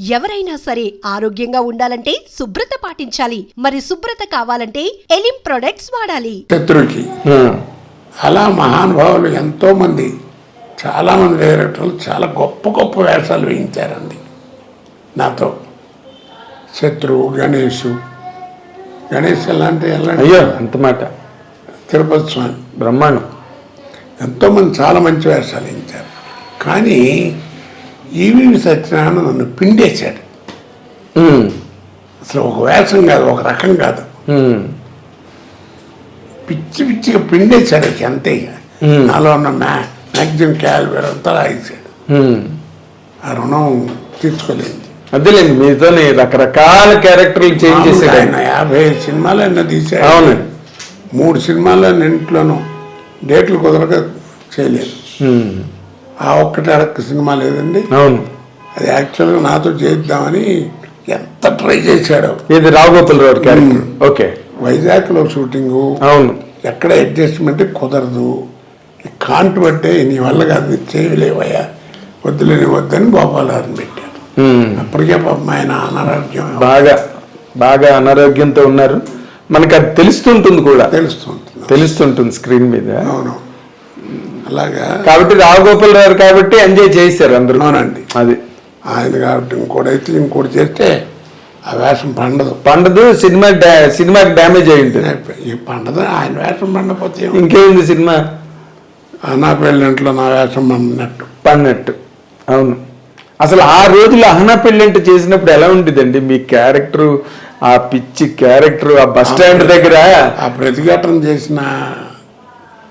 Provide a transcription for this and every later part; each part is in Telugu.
ఎవరైనా సరే ఆరోగ్యంగా ఉండాలంటే శుభ్రత పాటించాలి. మరి శుభ్రత కావాలంటే ఎలిం ప్రొడక్ట్స్ వాడాలి. శత్రువుకి అలా మహానుభావులు ఎంతోమంది చాలామంది డైరెక్టర్లు చాలా గొప్ప గొప్ప వేషాలు వేయించారండి. నాతో. శత్రువు గణేషు. గణేష్ ఎలాంటి ఎలాంటి అయ్యో అంత మాట. తిరుపతి స్వామి. బ్రహ్మాండం. ఎంతోమంది చాలా మంచి వేషాలు వేయించారు. కానీ ఈవీవి సత్యనారాయణ నన్ను పిండేశాడు. అసలు ఒక వేషం కాదు ఒక రకం కాదు. పిచ్చి పిచ్చిగా పిండేశాడు అంతే ఇక. నాలో ఉన్న మ్యా మ్యాక్సిమం క్యాలిబర్ అంతా రాయించాడు. ఆ రుణం తీర్చుకోలేదు. అదేలేండి మీతోని రకరకాల క్యారెక్టర్లు చేంజ్ ఆయన యాభై సినిమాలు అయినా తీసాడు అవును. మూడు సినిమాలు ఇంట్లోనూ డేట్లు కుదరక చేయలేదు. ఆ ఒక్కటి అడక్క సినిమా లేదండి. అవును. అది యాక్చువల్గా నాతో చేద్దామని ఎంత ట్రై చేశాడో. ఇది రావుగోపాల్ రావు క్యారెక్టర్. ఓకే. వైజాగ్లో షూటింగు. అవును. ఎక్కడ అడ్జస్ట్మెంట్ కుదరదు. కాంటు పట్టే నీ వల్ల కాదు చేయలేవయ్యా వద్దులేని వద్దని గోపాలరావుని పెట్టారు. అప్పటికే పాపం ఆయన అనారోగ్యం. బాగా బాగా అనారోగ్యంతో ఉన్నారు. మనకు అది తెలుస్తుంటుంది కూడా. తెలుస్తుంది తెలుస్తుంటుంది స్క్రీన్ మీద. అవును. అలాగా. కాబట్టి రావుగోపాల్ రావు కాబట్టి ఎంజాయ్ చేశారు అందరూ. అవునండి. అది. ఆయన కాబట్టి ఇంకోటైతే ఇంకోటి చేస్తే ఆ వేషం పండదు. పండదు సినిమా సినిమాకి డ్యామేజ్ అయి ఉంటుంది. ఈ పండదు ఆయన వేషం పండపోతే ఏం? ఇంకేముంది సినిమా? నా పెళ్ళింట్లో నా వేషం పండినట్టు. పన్నట్టు అవును. అసలు ఆ రోజులు అహనా పెళ్ళంటే చేసినప్పుడు ఎలా ఉండేదండి మీ క్యారెక్టర్ ఆ పిచ్చి క్యారెక్టర్ ఆ బస్ స్టాండ్ దగ్గర? ఆ ప్రతిఘటన చేసిన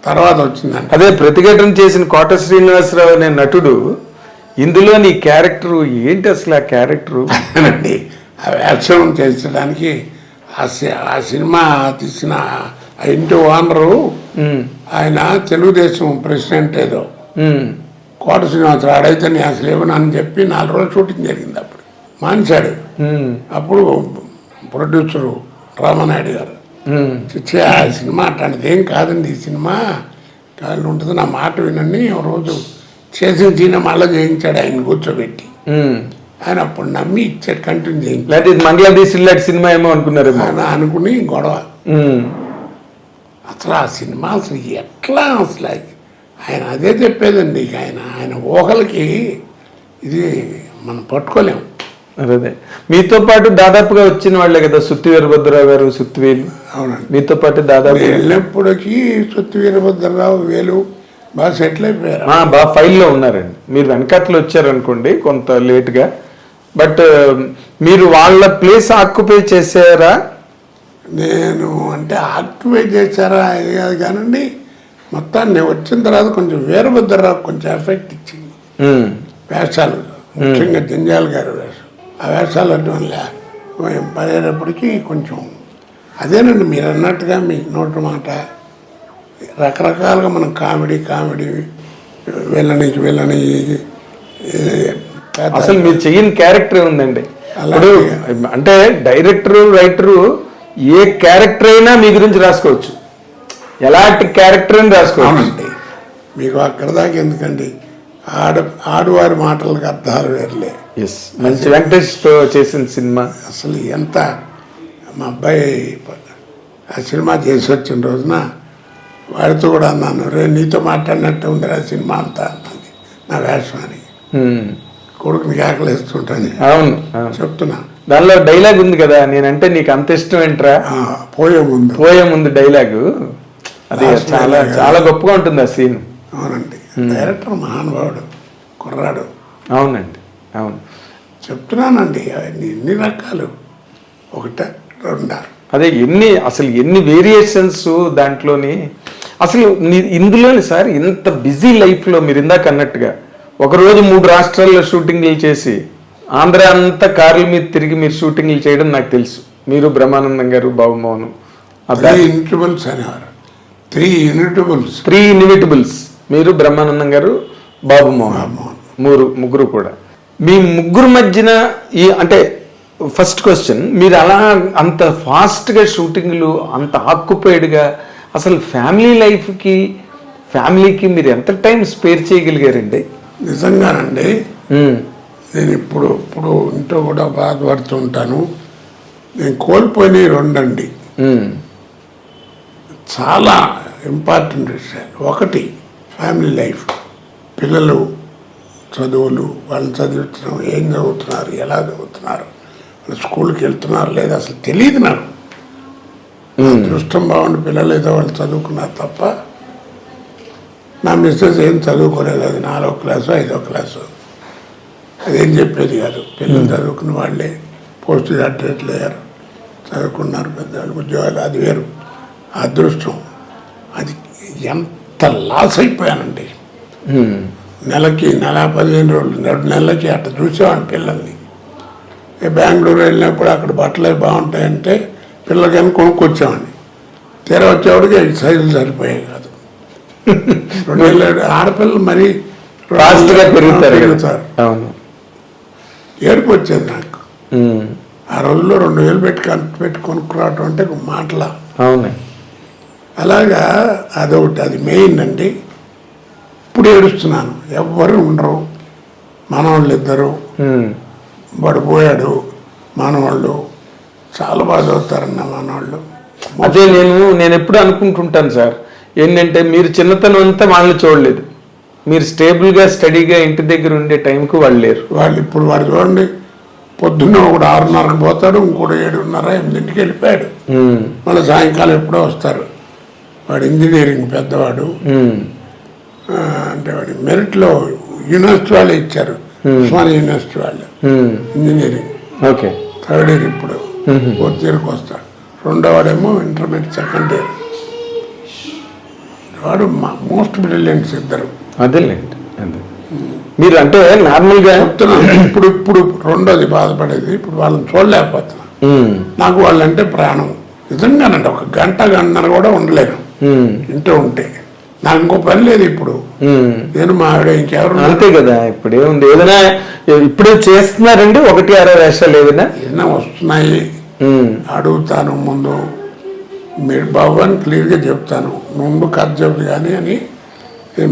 తర్వాత వచ్చిందంట. అదే ప్రతిఘటన చేసిన కోట శ్రీనివాసరావు అనే నటుడు ఇందులో నీ క్యారెక్టర్ ఏంటి అసలు ఆ క్యారెక్టర్? అండి ఆ వేషం చేసడానికి ఆ సినిమా తీసిన ఆ ఇంటి ఓనరు ఆయన తెలుగుదేశం ప్రెసిడెంట్ ఏదో. కోట శ్రీనివాసరావు ఆడైతే నేను అసలు ఇవ్వనని చెప్పి నాలుగు రోజులు షూటింగ్ జరిగింది అప్పుడు. మానేశాడు. అప్పుడు ప్రొడ్యూసరు రామానాయుడు గారు. చిచ్చే ఆ సినిమా అట్లాంటిది ఏం కాదండి ఈ సినిమా కాళ్ళు ఉంటుంది నా మాట వినండి ఒక రోజు చేసిన సినిమా మళ్ళీ చేయించాడు ఆయన కూర్చోబెట్టి. ఆయన అప్పుడు నమ్మి ఇచ్చాడు కంటిన్యూ చేయించాడు. లేకపోతే ఇది బంగ్లాదేశ్ ఇలాంటి సినిమా ఏమో అనుకున్నారేమో. ఆయన అనుకుని గొడవ. అసలు ఆ సినిమా అసలు ఎట్లా అసలు ఆయన అదే చెప్పేదండి ఇక ఆయన ఆయన ఊహలకి ఇది మనం పట్టుకోలేం. అదే. మీతో పాటు దాదాపుగా వచ్చిన వాళ్ళే కదా సుత్తి వీరభద్రరావు గారు సుత్తివేలు. అవునండి. మీతో పాటు దాదాపు వెళ్ళినప్పటికీ సొత్తు వీరభద్రరావు వేలు బాగా సెటిల్ అయిపోయారు. బాగా ఫైల్లో ఉన్నారండి. మీరు వెనకట్లో వచ్చారనుకోండి కొంత లేట్గా. బట్ మీరు వాళ్ళ ప్లేస్ ఆక్యుపై చేసారా నేను అంటే ఆక్టివే చేశారా ఇది కాదు కానండి మొత్తాన్ని నేను వచ్చిన తర్వాత కొంచెం వీరభద్రరావు కొంచెం ఎఫెక్ట్ ఇచ్చింది. వేషాలు. ముఖ్యంగా జంజాల్ గారి వేషం ఆ వేషాలు వల్ల పడేటప్పటికి కొంచెం అదేనండి మీరు అన్నట్టుగా మీ నోటి మాట. రకరకాలుగా మనం కామెడీ కామెడీ వెళ్ళనికి వెళ్ళని అసలు మీరు చెయ్యని క్యారెక్టర్ ఉందండి. అలాగే. అంటే డైరెక్టరు రైటరు ఏ క్యారెక్టర్ అయినా మీ గురించి రాసుకోవచ్చు. ఎలాంటి క్యారెక్టర్ అని రాసుకోవచ్చు. మీకు అక్కడ దాకా ఎందుకండి? ఆడ ఆడవారి మాటలకు అర్థాలు వేరులే. ఎస్ మంచి వెంకటేష్తో చేసిన సినిమా. అసలు ఎంత మా అబ్బాయి ఆ సినిమా చేసి వచ్చిన రోజున వాడితో కూడా అన్నాను రే నీతో మాట్లాడినట్టు ఉంది ఆ సినిమా అంతా అన్నది నా వేషం అని కొడుకుని కేకలేస్తుంటాను అవును అవును. చెప్తున్నా. దానిలో డైలాగ్ ఉంది కదా నేనంటే నీకు అంత ఇష్టం ఏంట్రా? పోయే ముందు. పోయే ముందు డైలాగు. అది చాలా. చాలా గొప్పగా ఉంటుంది ఆ సీన్. అవునండి. డైరెక్టర్ మహానుభావుడు కుర్రాడు. అవునండి అవును. చెప్తున్నానండి అవన్నీ ఎన్ని రకాలు? ఒకట రెండా. అదే ఎన్ని అసలు ఎన్ని వేరియేషన్స్ దాంట్లోని అసలు ఇందులోని సార్ ఇంత బిజీ లైఫ్లో మీరు ఇందాక అన్నట్టుగా ఒకరోజు మూడు రాష్ట్రాల్లో షూటింగ్లు చేసి ఆంధ్ర అంతా కార్ల మీద తిరిగి మీరు షూటింగ్లు చేయడం నాకు తెలుసు. మీరు బ్రహ్మానందం గారు బాబుమోహన్ త్రీ ఇన్విటబుల్స్ అనేవారు త్రీ ఇన్విటబుల్స్ త్రీ ఇన్విటబుల్స్ మీరు బ్రహ్మానందం గారు బాబు మోహన్. మూడు ముగ్గురు కూడా. మీ ముగ్గురు మధ్యన ఈ అంటే ఫస్ట్ క్వశ్చన్ మీరు అలా అంత ఫాస్ట్గా షూటింగ్లు అంత ఆక్యుపైడ్గా అసలు ఫ్యామిలీ లైఫ్కి ఫ్యామిలీకి మీరు ఎంత టైం స్పేర్ చేయగలిగారండి? నిజంగానండి. నేను ఇప్పుడు ఇప్పుడు ఇంట్లో కూడా బాధపడుతుంటాను నేను కోల్పోయినవి రెండండి. చాలా ఇంపార్టెంట్ విషయాలు. ఒకటి ఫ్యామిలీ లైఫ్ పిల్లలు చదువులు వాళ్ళని చదివించడం ఏం చదువుతున్నారు ఎలా చదువుతున్నారు వాళ్ళు స్కూల్కి వెళ్తున్నారు లేదా అసలు తెలియదు నాకు. దృష్టం బాగుండి పిల్లలు ఏదో వాళ్ళు చదువుకున్నారు తప్ప నా మిస్సెస్ ఏం చదువుకోలేదు. అది నాలుగో క్లాసు ఐదో క్లాసు. అదేం చెప్పేది కాదు. పిల్లలు చదువుకున్న వాళ్ళే పోస్ట్ గ్రాడ్యుయేట్లు అయ్యారు. చదువుకున్నారు పెద్దవాళ్ళు. ఉద్యోగాలు అది వేరు. అదృష్టం. అది ఎంత లాస్ అయిపోయానండి. నెలకి నెల పదిహేను రోజులు రెండు నెలలకి అట్లా చూసేవాడిని పిల్లల్ని. బెంగళూరు వెళ్ళినప్పుడు అక్కడ బట్టలు బాగుంటాయంటే పిల్లలకని కొనుక్కొచ్చేవాడిని. తీరా వచ్చేవాడికి ఈ సైజులు సరిపోయాయి కాదు. రెండు నెలలు ఆడపిల్లలు మరీ ఫాస్ట్గా పెరుగుతారు ఏడుపు వచ్చేది నాకు. ఆ రోజుల్లో రెండు వేలు పెట్టి ఖర్చు పెట్టి కొనుక్కురావటం అంటే మాటల. అవును. అలాగా అదొకటి అది మెయిన్ అండి ఇప్పుడు ఏడుస్తున్నాను. ఎవ్వరు ఉండరు. మనవాళ్ళు ఇద్దరు ఉమ్, వాడు పోయాడు. మనవాళ్ళు చాలా బాగా చదువుతారన్న మనవాళ్ళు. అదే నేను నేను ఎప్పుడు అనుకుంటుంటాను సార్. ఏంటంటే మీరు చిన్నతనం అంతా వాళ్ళని చూడలేదు. మీరు స్టేబుల్గా స్టడీగా ఇంటి దగ్గర ఉండే టైంకు వాళ్ళు లేరు. వాళ్ళు ఇప్పుడు వాడు చూడండి పొద్దున్న ఒకడు ఆరున్నరకు పోతాడు ఇంకోటి ఏడున్నర ఎనిమిదింటికి వెళ్ళిపోయాడు. మళ్ళీ సాయంకాలం ఎప్పుడో వస్తారు. వాడు ఇంజనీరింగ్ పెద్దవాడు. అంటే వాడి మెరిట్లో యూనివర్సిటీ వాళ్ళు ఇచ్చారు. ఉస్మానియా యూనివర్సిటీ వాళ్ళు. ఇంజనీరింగ్. ఓకే. థర్డ్ ఇయర్ ఇప్పుడు. ఫోర్త్ ఇయర్కి వస్తాడు రెండో వాడేమో ఇంటర్మీడియట్ సెకండ్ ఇయర్. వాడు మోస్ట్ బ్రిలియంట్స్ ఇద్దరు. అదేలేండి అదే మీరు అంటే నార్మల్గా చెప్తున్నాను ఇప్పుడు ఇప్పుడు రెండోది బాధపడేది ఇప్పుడు వాళ్ళని చూడలేకపోతున్నా. నాకు వాళ్ళంటే ప్రాణం. నిజంగానండి ఒక గంట గంటన్నర కూడా ఉండలేను ఇంట్లో ఉంటే. నాకు ఇంకో పని లేదు ఇప్పుడు. నేను మా ఆవిడ ఇంకెవరు? అంతే కదా ఇప్పుడు ఏముంది ఏదైనా ఇప్పుడు చేస్తున్నారండి ఒకటి అరవై వేషాలు ఏదైనా? ఏదైనా వస్తున్నాయి. అడుగుతాను ముందు. మీరు బాబు అని క్లియర్గా చెప్తాను. ముందు కథ చెప్పు కానీ అని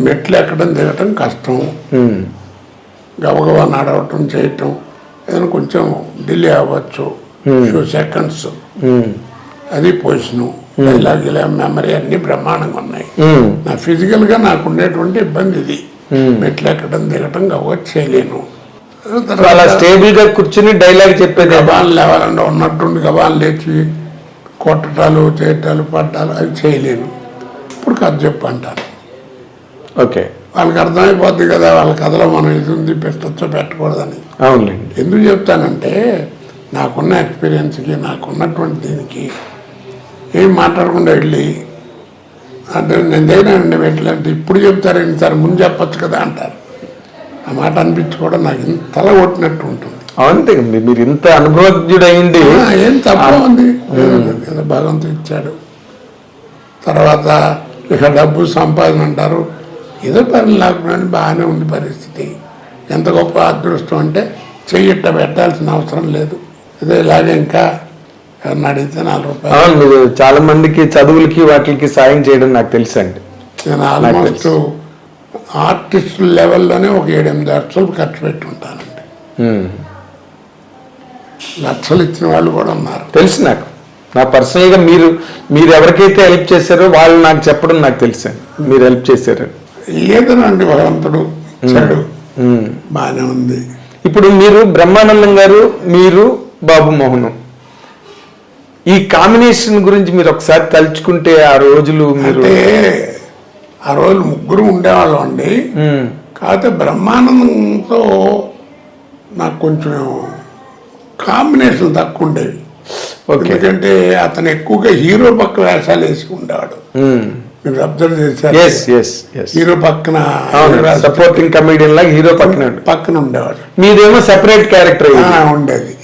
మెట్లు ఎక్కడం దిగటం కష్టం. గబగబా నడవటం చేయటం. ఏదైనా కొంచెం డిలే అవ్వచ్చు. ఫ్యూ సెకండ్స్ అది పొజిషను డైలాగ్ ఇలా మెమరీ అన్ని బ్రహ్మాండంగా ఉన్నాయి. నా ఫిజికల్గా నాకు ఉండేటువంటి ఇబ్బంది ఇది. మెట్లు ఎక్కడం దిగటం గబగబా చేయలేను. అలా స్టేబుల్గా కూర్చుని డైలాగ్ చెప్పేది గబాన్ లేవాలంటే ఉన్నట్టుండి గబాన్ లేచి కొట్టటాలు చేయటాలు పట్టాలు అవి చేయలేను. ఇప్పుడు కథ చెప్పు అంటాను. ఓకే. వాళ్ళకి అర్థమైపోద్ది కదా వాళ్ళ కథలో మనం ఇది ఉంది పెట్టచ్చో పెట్టకూడదని. అవునులేండి. ఎందుకు చెప్తానంటే నాకున్న ఎక్స్పీరియన్స్కి నాకున్నటువంటి దీనికి ఏం మాట్లాడకుండా వెళ్ళి అంటే నేను చేయనండి పెట్టలేంటే ఇప్పుడు చెప్తారేంటి సార్? ముందు చెప్పొచ్చు కదా అంటారు. ఆ మాట అనిపించుకోవడం నాకు ఇంత తల కొట్టినట్టు ఉంటుంది. మీ- మీరు ఇంత అనుభవజ్ఞుడు అయింది ఆ, ఏం తప్ప ఉంది భగవంతుడు ఇచ్చాడు. తర్వాత ఇక డబ్బు సంపాదన అంటారు. ఏదో పని లేకుండా బాగానే ఉంది పరిస్థితి. ఎంత గొప్ప అదృష్టం అంటే చెయ్యిట్ట పెట్టాల్సిన అవసరం లేదు. ఏదో ఇలాగే ఇంకా ఎవరిని అడిగితే నాలుగు రూపాయలు. అవును మీరు చాలా మందికి చదువులకి వాటికి సాయం చేయడం నాకు తెలుసు అండి నేను ఆల్మోస్ట్ ఆర్టిస్ట్ లెవెల్లోనే ఒక ఏడెనిమిది లక్షలు ఖర్చు పెట్టి ఉంటానండి లక్షలు ఇచ్చిన వాళ్ళు కూడా ఉన్నారు. తెలుసు నాకు. నా పర్సనల్గా మీరు మీరు ఎవరికైతే హెల్ప్ చేశారో వాళ్ళు నాకు చెప్పడం నాకు తెలుసు. మీరు హెల్ప్ చేశారు. ఏదోనండి భగవంతుడు ఉమ్. బాగానే ఉంది. ఇప్పుడు మీరు బ్రహ్మానందం గారు మీరు బాబు మోహన్. ఈ కాంబినేషన్ గురించి మీరు ఒకసారి తలుచుకుంటే ఆ రోజులు మీరు ఆ రోజు ముగ్గురు ఉండేవాళ్ళం అండి. కాకపోతే బ్రహ్మానందంతో నాకు కొంచెం కాంబినేషన్ తక్కువ ఉండేవి ఎందుకంటే అతను ఎక్కువగా హీరో పక్క వేషాలు వేసి ఉండేవాడు. మీరు అబ్జర్వ్ చేశారు. ఎస్ ఎస్ ఎస్ హీరో పక్కన సపోర్టింగ్ కమెడియన్ లాగా హీరో పక్కన పక్కన ఉండేవాడు. మీదేమో సెపరేట్ క్యారెక్టర్ ఉండేది.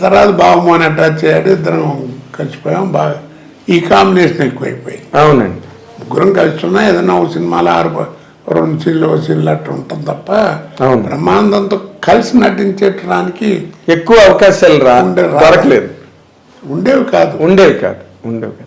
తర్వాత బాబుమోని అటాచ్ అయ్యాడు ఇద్దరం కలిసిపోయాం బాగా ఈ కాంబినేషన్ ఎక్కువైపోయింది. అవునండి. ముగ్గురం కలిసి ఉన్నా ఏదైనా ఒక సినిమాలో ఆరు రెండు సీన్లు ఒక సీన్లు అట్లా ఉంటుంది తప్ప. బ్రహ్మానందంతో కలిసి నటించడానికి ఎక్కువ అవకాశాలు రా ఉండే రా- దొరకలేదు. ఉండేవి కాదు. ఉండేవి కాదు. ఉండేవి కాదు.